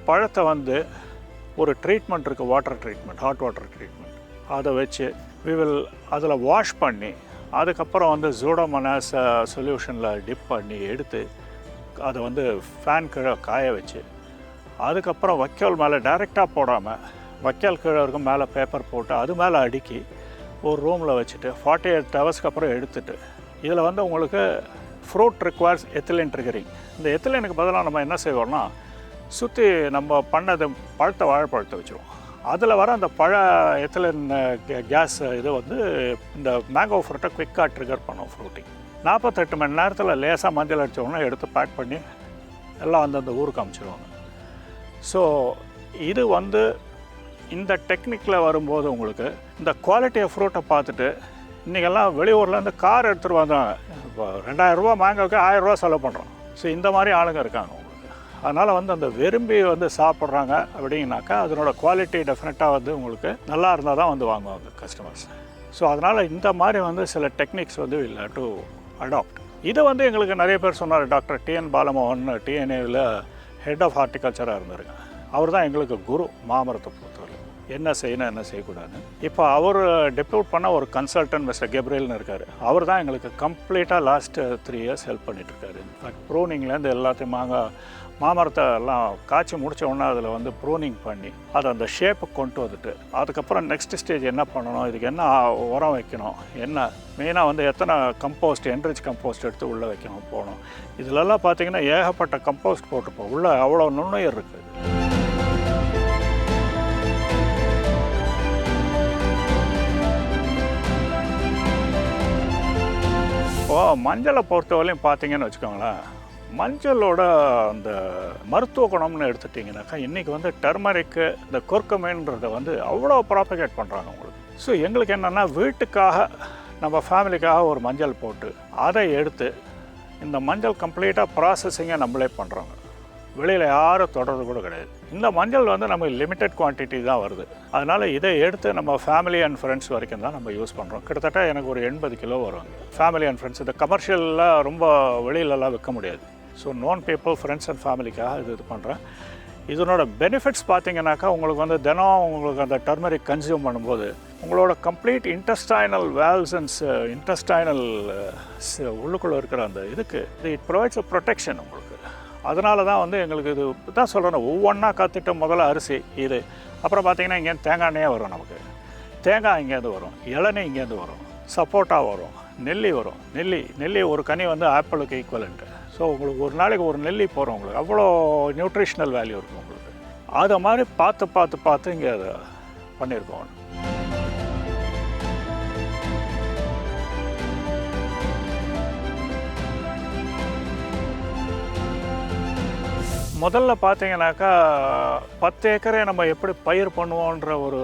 A: பழத்தை வந்து ஒரு ட்ரீட்மெண்ட் இருக்குது water treatment hot water treatment அதை வச்சு வி வில் அதில் வாஷ் பண்ணி அதுக்கப்புறம் வந்து ஜூடோமனாஸ் சொல்யூஷனில் டிப் பண்ணி எடுத்து அதை வந்து ஃபேன் கீழே காய வச்சு அதுக்கப்புறம் வைக்கோல் மேலே டைரெக்டாக போடாமல் வைக்கோல் கீழே இருக்கும் மேலே பேப்பர் போட்டு அது மேலே அடுக்கி ஒரு ரூமில் வச்சுட்டு ஃபார்ட்டி எயிட் ஹவர்ஸ்க்கு அப்புறம் எடுத்துட்டு இதில் வந்து உங்களுக்கு ஃப்ரூட் ரிக்வயர்ஸ் எத்திலின் ட்ரிகரிங் இந்த எத்திலினுக்கு பதிலாக நம்ம என்ன செய்வோம்னா சுற்றி நம்ம பண்ணது பழுத்த வாழைப்பழத்தை வச்சுருவோம். அதில் வர அந்த பழ எத்திலின் கேஸ் இது வந்து இந்த மேங்கோ ஃப்ரூட்டை குவிக்காக ட்ரிகர் பண்ணும் ஃப்ரூட்டிங் நாற்பத்தெட்டு மணி நேரத்தில் லேசாக மஞ்சள் அடிச்ச எடுத்து பேக் பண்ணி எல்லாம் வந்து அந்த ஊருக்கு அமுச்சிடுவாங்க ஸோ இது வந்து இந்த டெக்னிக்கில் வரும்போது உங்களுக்கு இந்த குவாலிட்டி ஆஃப் ஃப்ரூட்டை பார்த்துட்டு இன்றைக்கெல்லாம் வெளியூர்லேருந்து கார் எடுத்துகிட்டு வந்தாங்க இப்போ ரெண்டாயிரரூபா மாங்காய்க்கு ஆயிரரூபா செலவு பண்ணுறோம் ஸோ இந்த மாதிரி ஆளுங்க இருக்காங்க உங்களுக்கு அதனால் வந்து அந்த விரும்பி வந்து சாப்பிட்றாங்க அப்படின்னாக்கா அதனோட குவாலிட்டி டெஃபினட்டாக வந்து உங்களுக்கு நல்லா இருந்தால் தான் வந்து வாங்குவாங்க கஸ்டமர்ஸ் ஸோ அதனால் இந்த மாதிரி வந்து சில டெக்னிக்ஸ் வந்து இல்லை டு அடாப்ட் இதை வந்து எங்களுக்கு நிறைய பேர் சொன்னார் டாக்டர் டிஎன் பாலமோகன் டிஎன்ஏவில் ஹெட் ஆஃப் ஹார்டிகல்ச்சராக இருந்தாருங்க அவர் தான் எங்களுக்கு குரு மாமரத்தை பொறுத்த என்ன செய்யணும் என்ன செய்யக்கூடாதுன்னு. இப்போ அவர் டெப்யூட் பண்ண ஒரு கன்சல்டன்ட் மிஸ்டர் கெப்ரியல்னு இருக்கார். அவர் தான் எங்களுக்கு கம்ப்ளீட்டாக லாஸ்ட் த்ரீ இயர்ஸ் ஹெல்ப் பண்ணிட்டுருக்காரு. இன்ஃபேக்ட் ப்ரூனிங்லேருந்து எல்லாத்தையும் மாங்காய் மாமரத்தை எல்லாம் காய்ச்சி முடித்த உடனே அதில் வந்து ப்ரூனிங் பண்ணி அதை அந்த ஷேப்புக்கு கொண்டு வந்துட்டு அதுக்கப்புறம் நெக்ஸ்ட் ஸ்டேஜ் என்ன பண்ணணும் இதுக்கு என்ன உரம் வைக்கணும் என்ன? மெயினாக வந்து எத்தனை கம்போஸ்ட் என்ரிச் கம்போஸ்ட் எடுத்து உள்ளே வைக்கணும் போகணும். இதிலெல்லாம் பார்த்தீங்கன்னா ஏகப்பட்ட கம்போஸ்ட் போட்டிருப்போம். உள்ளே அவ்வளோ நுண்ணுயிர் இருக்குது. இப்போ மஞ்சளை பொறுத்தவரையும் பார்த்தீங்கன்னு வச்சுக்கோங்களேன். மஞ்சளோட அந்த மருத்துவ குணம்னு எடுத்துட்டிங்கனாக்கா இன்றைக்கி வந்து டர்மரிக்கு இந்த கொர்க்கமேன்றதை வந்து அவ்வளோ ப்ராப்பகேட் பண்ணுறாங்க உங்களுக்கு. ஸோ எங்களுக்கு என்னென்னா வீட்டுக்காக நம்ம ஃபேமிலிக்காக ஒரு மஞ்சள் போட்டு அதை எடுத்து இந்த மஞ்சள் கம்ப்ளீட்டாக ப்ராசஸிங்கை நம்மளே பண்ணுறாங்க வெளியில் யாரும் தொடர்றது கூட கிடையாது. இந்த மஞ்சள் வந்து நமக்கு லிமிட்டட் குவான்டிட்டி தான் வருது. அதனால் இதை எடுத்து நம்ம ஃபேமிலி அண்ட் ஃப்ரெண்ட்ஸ் வரைக்கும் தான் நம்ம யூஸ் பண்ணுறோம் கிட்டத்தட்ட எனக்கு ஒரு எண்பது கிலோ வரும். ஃபேமிலி அண்ட் ஃப்ரெண்ட்ஸ் இந்த கமர்ஷியலில் ரொம்ப வெளியிலலாம் விற்க முடியாது. So known people friends and ஃபேமிலிக்காக இது இது பண்ணுறேன் இதனோட பெனிஃபிட்ஸ் பார்த்தீங்கன்னாக்கா உங்களுக்கு வந்து தினம் உங்களுக்கு அந்த டர்மரிக் கன்சியூம் பண்ணும்போது உங்களோட complete intestinal walls and intestinal உள்ளுக்குள்ளே இருக்கிற அந்த இதுக்கு இது இட் ப்ரொவைட்ஸ் அ ப்ரொடெக்ஷன் உங்களுக்கு. அதனால தான் வந்து எங்களுக்கு இது தான் சொல்கிறேன் ஒவ்வொன்றா கற்றுட்ட முதல்ல அரிசி இது. அப்புறம் பார்த்திங்கன்னா இங்கேருந்து தேங்காய் எண்ணெயே வரும் நமக்கு. தேங்காய் இங்கேருந்து வரும். இளநீ இங்கேருந்து வரும். சப்போட்டா வரும். நெல்லி வரும். நெல்லி நெல்லி ஒரு கனி வந்து ஆப்பிளுக்கு ஈக்குவலண்ட்டு ஸோ உங்களுக்கு ஒரு நாளைக்கு ஒரு நெல்லி போகிறோம் உங்களுக்கு. அவ்வளோ நியூட்ரிஷ்னல் வேல்யூ இருக்கும் உங்களுக்கு. அதை மாதிரி பார்த்து பார்த்து பார்த்து இங்கே அதை பண்ணியிருக்கோம். முதல்ல பார்த்தீங்கன்னாக்கா பத்து ஏக்கரை நம்ம எப்படி பயிர் பண்ணுவோன்ற ஒரு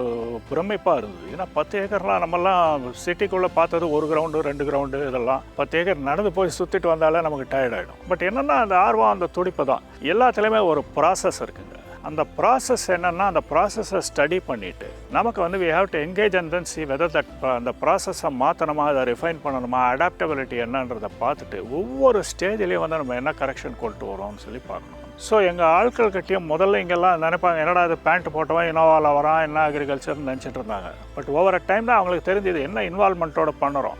A: பிரமிப்பாக இருந்தது. ஏன்னா பத்து ஏக்கர்லாம் நம்மலாம் சிட்டிக்குள்ளே பார்த்தது ஒரு கிரவுண்டு ரெண்டு கிரவுண்டு இதெல்லாம். பத்து ஏக்கர் நடந்து போய் சுற்றிட்டு வந்தாலே நமக்கு டயர்ட் ஆகிடும் பட் என்னென்னா அந்த ஆர்வம் அந்த துடிப்பு தான். எல்லாத்துலேயுமே ஒரு ப்ராசஸ் இருக்குங்க. அந்த ப்ராசஸ் என்னென்னா அந்த ப்ராசஸை ஸ்டடி பண்ணிவிட்டு நமக்கு வந்து we have to engage and then see whether that அந்த ப்ராசஸை மாற்றணுமா அதை ரிஃபைன் பண்ணணுமா அடாப்டபிலிட்டி என்னன்றதை பார்த்துட்டு ஒவ்வொரு ஸ்டேஜ்லேயும் வந்து நம்ம என்ன கரெக்ஷன் கொண்டு வரோம்னு சொல்லி பார்க்கணும். ஸோ எங்கள் ஆட்கள் கட்டியும் முதல்ல இங்கெல்லாம் நினைப்பாங்க என்னடா அது பேண்ட் போட்டவன் இனோவாவில் வரான் என்ன அக்ரிகல்ச்சர்னு நினச்சிட்டு இருந்தாங்க. பட் ஒவ்வொரு டைம் தான் அவங்களுக்கு தெரிஞ்சது என்ன இன்வால்மெண்ட்டோட பண்ணுறோம்?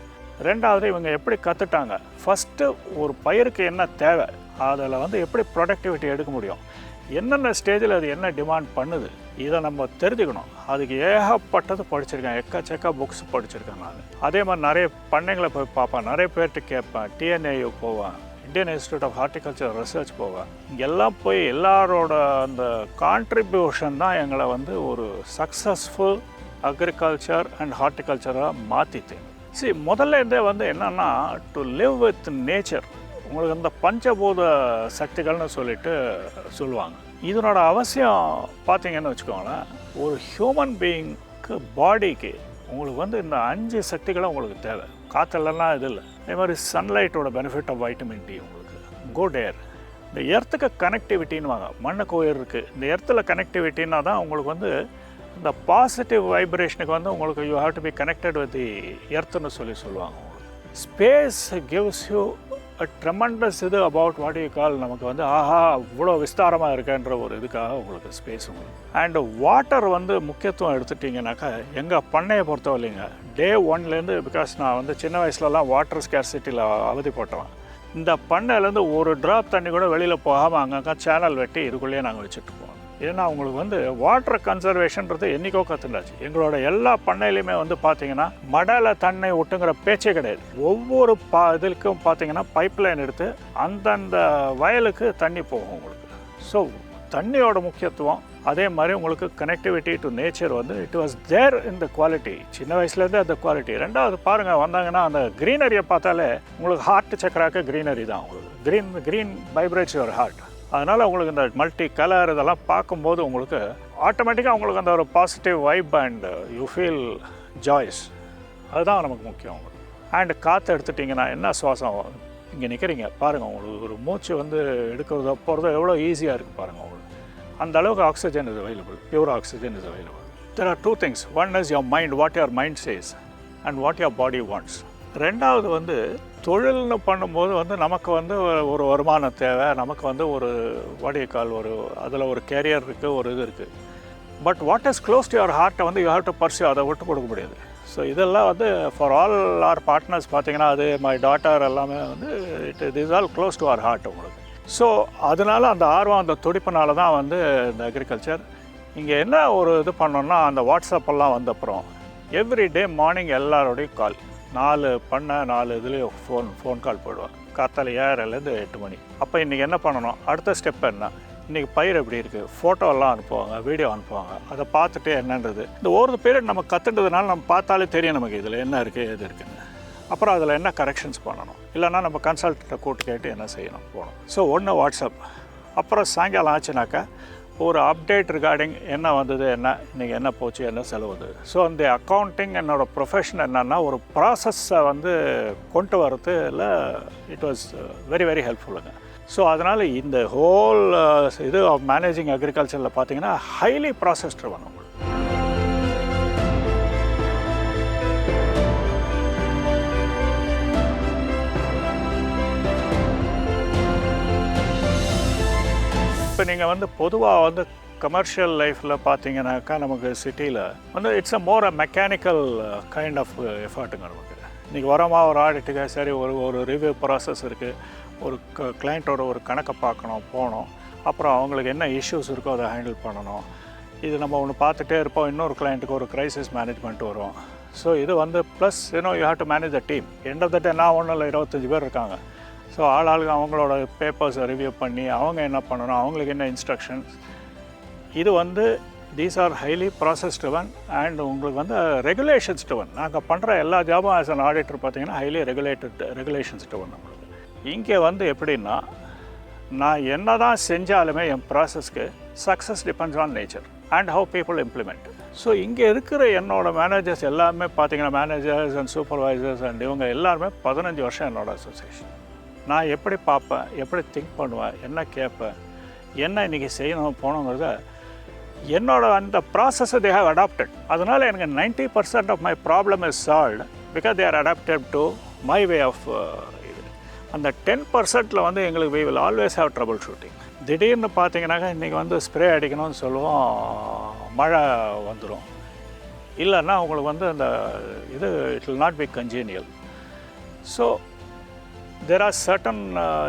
A: ரெண்டாவது இவங்க எப்படி கற்றுட்டாங்க ஃபஸ்ட்டு ஒரு பயிருக்கு என்ன தேவை? அதில் வந்து எப்படி ப்ரொடக்டிவிட்டி எடுக்க முடியும்? என்னென்ன ஸ்டேஜில் அது என்ன டிமாண்ட் பண்ணுது? இதை நம்ம தெரிஞ்சுக்கணும். அதுக்கு ஏகப்பட்டது படிச்சிருக்கேன். எக்கச்சக்க புக்ஸ் படிச்சிருக்கேன் நான். அதே மாதிரி நிறைய பண்ணைங்களை போய் பார்ப்பேன். நிறைய பேர்கிட்ட கேட்பேன். டிஎன்ஏயு போவேன். Indian Institute of Horticulture Research போவேன் இங்கெல்லாம் போய் எல்லாரோட அந்த கான்ட்ரிபியூஷன் தான் எங்களை வந்து ஒரு சக்ஸஸ்ஃபுல் அக்ரிகல்ச்சர் அண்ட் ஹார்டிகல்ச்சராக மாற்றிட்டு சரி முதல்ல இருந்தே வந்து என்னென்னா டு லிவ் வித் நேச்சர் உங்களுக்கு அந்த பஞ்சபூத சக்திகள்னு சொல்லிட்டு சொல்லுவாங்க. இதனோட அவசியம் பார்த்தீங்கன்னு வச்சுக்கோங்களேன் ஒரு ஹியூமன் பீயிங்க்கு பாடிக்கு உங்களுக்கு வந்து இந்த அஞ்சு சக்திகளும் உங்களுக்கு தேவை. காற்றுலலாம் இது இல்லை. அதே மாதிரி சன்லைட்டோட பெனிஃபிட் ஆஃப் வைட்டமின் டி உங்களுக்கு. குட் ஏர் இந்த எர்த்துக்கு கனெக்டிவிட்டின்னு வாங்க மண்ணுக்கு உயர் இருக்குது இந்த எர்த்தில் கனெக்டிவிட்டின்னா தான் உங்களுக்கு வந்து இந்த பாசிட்டிவ் வைப்ரேஷனுக்கு வந்து உங்களுக்கு you have to be connected with the எர்த்துன்னு சொல்லி சொல்லுவாங்க ஸ்பேஸ் கிவ்ஸ் யூ ட்ரெமண்டஸ் இது அபவுட் வாட் யூ கால் நமக்கு வந்து ஆஹா இவ்வளோ விஸ்தாரமாக இருக்கேன்ற ஒரு இதுக்காக உங்களுக்கு ஸ்பேஸ் உங்களுக்கு அண்டு வாட்டர் வந்து முக்கியத்துவம் எடுத்துட்டிங்கனாக்கா எங்கள் பண்ணையை பொறுத்தவரைங்க டே ஒன்லேருந்து பிகாஸ் நான் வந்து சின்ன வயசுலலாம் வாட்டர் ஸ்கேர்சிட்டியில் அவதிப்பட்டவன். இந்த பண்ணையிலேருந்து ஒரு ட்ராப் தண்ணி கூட வெளியில் போகாமல் அங்கங்கே சேனல் வெட்டி இதுக்குள்ளேயே நாங்கள் வச்சுட்டோம். ஏன்னா அவங்களுக்கு வந்து வாட்டர் கன்சர்வேஷன்றது என்றைக்கோ கற்றுண்டாச்சு எங்களோட எல்லா பண்ணையிலையுமே வந்து பார்த்தீங்கன்னா மடல தண்ணி விட்டுங்கிற பேச்சே கிடையாது. ஒவ்வொரு பா இதுக்கும் பார்த்தீங்கன்னா பைப் லைன் எடுத்து அந்தந்த வயலுக்கு தண்ணி போகும் உங்களுக்கு. ஸோ தண்ணியோட முக்கியத்துவம் அதே மாதிரி உங்களுக்கு கனெக்டிவிட்டி டு நேச்சர் வந்து இட் வாஸ் தேர் இந்த குவாலிட்டி சின்ன வயசுலேருந்தே அந்த குவாலிட்டி ரெண்டாவது பாருங்கள் வந்தாங்கன்னா அந்த க்ரீனரியை பார்த்தாலே உங்களுக்கு ஹார்ட் சக்கராக்க க்ரீனரி தான் உங்களுக்கு. Green green vibrates your heart அதனால் உங்களுக்கு இந்த மல்டி கலர் இதெல்லாம் பார்க்கும்போது உங்களுக்கு ஆட்டோமேட்டிக்காக உங்களுக்கு அந்த ஒரு positive vibe and you feel joys அதுதான் நமக்கு முக்கியம் அண்ட் காற்று எடுத்துட்டிங்கன்னா என்ன சுவாசம்? இங்கே நிற்கிறீங்க பாருங்கள் உங்களுக்கு ஒரு மூச்சு வந்து எடுக்கிறதோ போகிறதோ எவ்வளோ ஈஸியாக இருக்குது பாருங்கள் உங்களுக்கு. அந்த அளவுக்கு oxygen is available pure oxygen is available there are two things one is your mind what your mind says and what your body wants ரெண்டாவது வந்து தொழில்னு பண்ணும்போது வந்து நமக்கு வந்து ஒரு வருமானம் தேவை நமக்கு வந்து ஒரு வடிகால் ஒரு அதில் ஒரு கேரியர் இருக்குது ஒரு இது இருக்குது but what is close to your ஹார்ட்டை வந்து யூ ஹாவ் டு பர்சியூ அதை விட்டு கொடுக்க முடியாது. ஸோ இதெல்லாம் வந்து ஃபார் ஆல் ஆர் பார்ட்னர்ஸ் பார்த்தீங்கன்னா அது மை டாட்டர் எல்லாமே வந்து it is all close to our heart உங்களுக்கு. ஸோ அதனால் அந்த ஆர்வம் அந்த துடிப்புனால தான் வந்து இந்த அக்ரிகல்ச்சர் இங்கே என்ன ஒரு இது பண்ணோன்னா அந்த வாட்ஸ்அப்பெல்லாம் வந்த அப்புறம் எவ்ரி டே மார்னிங் எல்லாரோடையும் கால் நாலு பண்ண நாலு இதுலேயும் ஃபோன் ஃபோன் கால் போயிடுவாங்க காத்தால ஏழரைலேருந்து எட்டு மணி. அப்போ இன்றைக்கி என்ன பண்ணணும்? அடுத்த ஸ்டெப் என்ன? இன்றைக்கி பயிர் எப்படி இருக்குது ஃபோட்டோலாம் அனுப்புவாங்க வீடியோ அனுப்புவாங்க. அதை பார்த்துட்டு என்னன்றது. இந்த ஒரு பீரியட் நம்ம கற்றுன்றதுனால நம்ம பார்த்தாலே தெரியும் நமக்கு இதில் என்ன இருக்குது எது இருக்குன்னு. அப்புறம் அதில் என்ன கரெக்ஷன்ஸ் பண்ணணும்? இல்லைன்னா நம்ம கன்சல்ட்டை கூட்டு கேட்டு என்ன செய்யணும் போகணும். ஸோ ஒன்று வாட்ஸ்அப் அப்புறம் சாயங்காலம் ஆச்சுனாக்கா ஒரு அப்டேட் ரிகார்டிங் என்ன வந்தது என்ன இன்றைக்கி என்ன போச்சு என்ன செலவுது ஸோ அந்த அக்கௌண்டிங் என்னோடய ப்ரொஃபஷன் என்னென்னா ஒரு ப்ராசஸ்ஸை வந்து கொண்டு வரதுல இட் வாஸ் வெரி வெரி ஹெல்ப்ஃபுல்லுங்க ஸோ அதனால் இந்த ஹோல் uh, இது ஆஃப் மேனேஜிங் அக்ரிகல்ச்சரில் பார்த்தீங்கன்னா ஹைலி ப்ராசஸ்டு வேணும் நீங்கள் வந்து பொதுவாக வந்து கமர்ஷியல் லைஃப்பில் பார்த்தீங்கன்னாக்கா நமக்கு சிட்டியில் வந்து it's a more a mechanical kind of எஃபர்ட்டுங்க நமக்கு. இன்றைக்கி வரமா ஒரு ஆடிட்டுக்கு சரி ஒரு ஒரு ரிவ்யூ ப்ராசஸ் இருக்குது ஒரு க கிளைண்ட்டோட ஒரு கணக்கை பார்க்கணும் போகணும். அப்புறம் அவங்களுக்கு என்ன இஷ்யூஸ் இருக்கோ அதை ஹேண்டில் பண்ணணும். இது நம்ம ஒன்று பார்த்துட்டே இருப்போம். இன்னொரு கிளைண்ட்டுக்கு ஒரு கிரைசிஸ் மேனேஜ்மெண்ட் வரும். ஸோ இது வந்து plus you know you have to manage the team end of the day நான் ஒன்றும் இல்லை இருபத்தஞ்சி பேர் இருக்காங்க. ஸோ ஆள் ஆளுங்க அவங்களோட பேப்பர்ஸை ரிவ்யூ பண்ணி அவங்க என்ன பண்ணணும் அவங்களுக்கு என்ன இன்ஸ்ட்ரக்ஷன்ஸ் இது வந்து these are highly process driven and உங்களுக்கு வந்து ரெகுலேஷன்ஸ் டுவன் நாங்கள் பண்ணுற எல்லா ஜாபும் ஆஸ் அன் ஆடிட்டர் பார்த்தீங்கன்னா ஹைலி ரெகுலேட்டட் ரெகுலேஷன்ஸ் டுவன் நம்மளுக்கு. இங்கே வந்து எப்படின்னா நான் என்ன தான் செஞ்சாலுமே என் ப்ராசஸ்க்கு success depends on nature and how people implement so இங்கே இருக்கிற என்னோட மேனேஜர்ஸ் எல்லாமே பார்த்தீங்கன்னா மேனேஜர்ஸ் அண்ட் சூப்பர்வைசர்ஸ் அண்ட் இவங்க எல்லாருமே பதினஞ்சு வருஷம் என்னோடய அசோசியேஷன் நான் எப்படி பார்ப்பேன் எப்படி திங்க் பண்ணுவேன் என்ன கேட்பேன் என்ன இன்றைக்கி செய்யணும் போகணுங்கிறத என்னோட அந்த ப்ராசஸை தே ஹவ் அடாப்டட் அதனால் எனக்கு ninety percent of my problem is solved because they are adapted to my way of இது. அந்த டென் பர்சன்ட்டில் வந்து எங்களுக்கு we will always have troubleshooting திடீர்னு பார்த்தீங்கன்னாக்கா இன்றைக்கி வந்து ஸ்ப்ரே அடிக்கணும்னு சொல்லுவோம் மழை வந்துடும் இல்லைன்னா உங்களுக்கு வந்து அந்த இது it will not be congenial so there are certain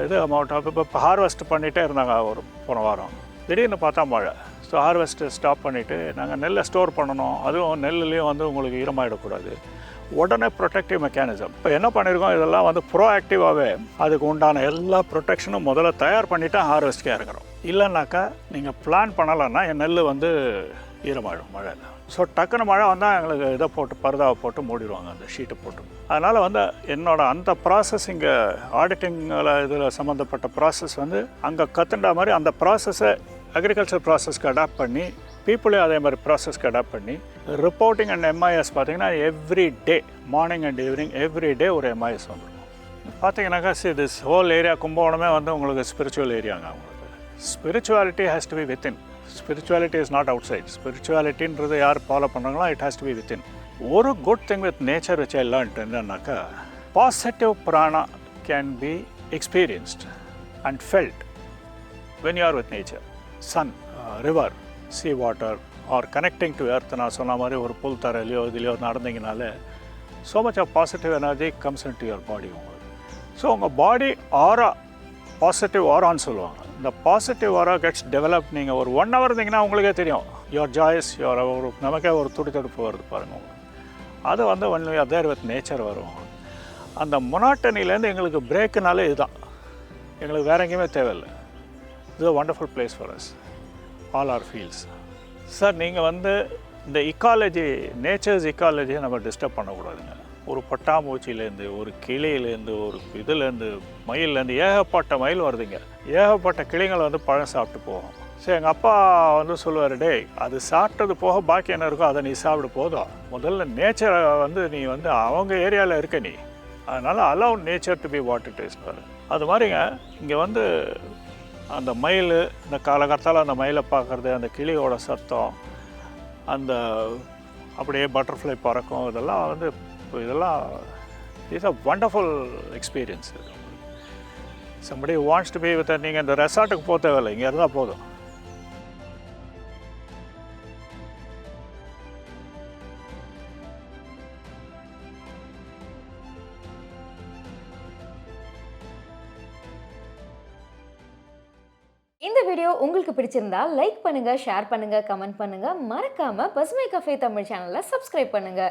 A: இது அமௌண்ட் ஆஃப் இப்போ ஹார்வெஸ்ட் பண்ணிகிட்டே இருந்தாங்க ஒரு போன வாரம். திடீர்னு பார்த்தா மழை. ஸோ ஹார்வெஸ்ட்டு ஸ்டாப் பண்ணிவிட்டு நாங்கள் நெல்லை ஸ்டோர் பண்ணணும். அதுவும் நெல்லுலேயும் வந்து உங்களுக்கு ஈரமாயிடக்கூடாது. உடனே ப்ரொடெக்டிவ் மெக்கானிசம் இப்போ என்ன பண்ணியிருக்கோம் இதெல்லாம் வந்து ப்ரோஆக்டிவாகவே அதுக்கு உண்டான எல்லா ப்ரொடெக்ஷனும் முதல்ல தயார் பண்ணிவிட்டு ஹார்வெஸ்ட்கே இருக்கிறோம் இல்லைனாக்கா நீங்கள் பிளான் பண்ணலைன்னா என் நெல் வந்து ஈரமாயிடும் மழையில் ஸோ டக்குன்னு மழை வந்தால் எங்களுக்கு இதை போட்டு பரதாவை போட்டு மூடிடுவாங்க அந்த ஷீட்டை போட்டு. அதனால் வந்து என்னோட அந்த ப்ராசஸ் இங்கே ஆடிட்டிங்கில் இதில் சம்மந்தப்பட்ட ப்ராசஸ் வந்து அங்கே கற்றுண்டா மாதிரி அந்த ப்ராசஸை அக்ரிகல்ச்சர் ப்ராசஸ்க்கு அடாப்ட் பண்ணி பீப்புளே அதே மாதிரி ப்ராசஸ்க்கு அடாப்ட் பண்ணி ரிப்போர்ட்டிங் அண்ட் எம்ஐஎஸ் பார்த்தீங்கன்னா every day morning and evening every day ஒரு எம்ஐஎஸ் வந்துடும். பார்த்தீங்கன்னாக்கா சி திஸ் ஹோல் ஏரியா கும்பகோணமே வந்து உங்களுக்கு ஸ்பிரிச்சுவல் ஏரியாங்க உங்களுக்கு spirituality has to be within spirituality is not outside ஸ்பிரிச்சுவாலிட்டின்றது யார் ஃபாலோ பண்ணுறாங்களோ it has to be within ஒரு குட் திங் வித் நேச்சர் வச்சு எல்லான்ட்டு என்னன்னாக்கா positive prana can be experienced and felt when you are with nature sun river sea water are connecting to earth நான் சொன்ன மாதிரி ஒரு புல் தரையிலையோ இதுலையோ நடந்தீங்கனாலே so much of positive energy comes in to your body உங்களுக்கு ஸோ உங்கள் பாடி ஆரா பாசிட்டிவ் ஆரான்னு சொல்லுவாங்க. இந்த பாசிட்டிவ் ஆரா கெட்ஸ் டெவலப் நீங்கள் ஒரு ஒன் ஹவர் இருந்தீங்கன்னா உங்களுக்கே தெரியும். யுவர் ஜாய்ஸ் யுவர் ஒரு நமக்கே ஒரு துடி துடிப்பு வருது பாருங்கள் அது வந்து ஒன்லி அதர் வித் நேச்சர் வரும். அந்த மொனாட்டனிலேருந்து எங்களுக்கு பிரேக்குனாலே இதுதான். எங்களுக்கு வேற எங்கேயுமே தேவையில்லை. இது wonderful place for us all are feels sir நீங்கள் வந்து இந்த இக்காலஜி நேச்சர்ஸ் இக்காலஜியை நம்ம டிஸ்டர்ப் பண்ணக்கூடாதுங்க. ஒரு பட்டாம்பூச்சிலேருந்து ஒரு கிளியிலேருந்து ஒரு இதுலேருந்து மயிலேருந்து ஏகப்பட்ட மயில் வருதுங்க. ஏகப்பட்ட கிளைங்களை வந்து பழம் சாப்பிட்டு போகும். சரி எங்கள் அப்பா வந்து சொல்லுவார் டேய் அது சாப்பிட்டது போக பாக்கி என்ன இருக்கோ அதை நீ சாப்பிட போதும். முதல்ல நேச்சரை வந்து நீ வந்து அவங்க ஏரியாவில் இருக்க நீ. அதனால் allow nature to be what it is அது மாதிரிங்க இங்கே வந்து அந்த மயில் இந்த காலகட்டத்தில் அந்த மயிலை பார்க்குறது அந்த கிளியோட சத்தம் அந்த அப்படியே பட்டர்ஃப்ளை பறக்கும் இதெல்லாம் வந்து ஸோ இதெல்லாம் இஸ் அ வண்டர்ஃபுல் எக்ஸ்பீரியன்ஸ் இது somebody wants to be with நீங்கள் இந்த ரெசார்ட்டுக்கு போக தேவையில்லை. இங்கே இருந்தால் போதும்.
B: இந்த வீடியோ உங்களுக்கு பிடிச்சிருந்தா லைக் பண்ணுங்க ஷேர் பண்ணுங்க கமெண்ட் பண்ணுங்க. மறக்காம பசுமை கஃபே தமிழ் சேனலை சப்ஸ்கிரைப் பண்ணுங்க.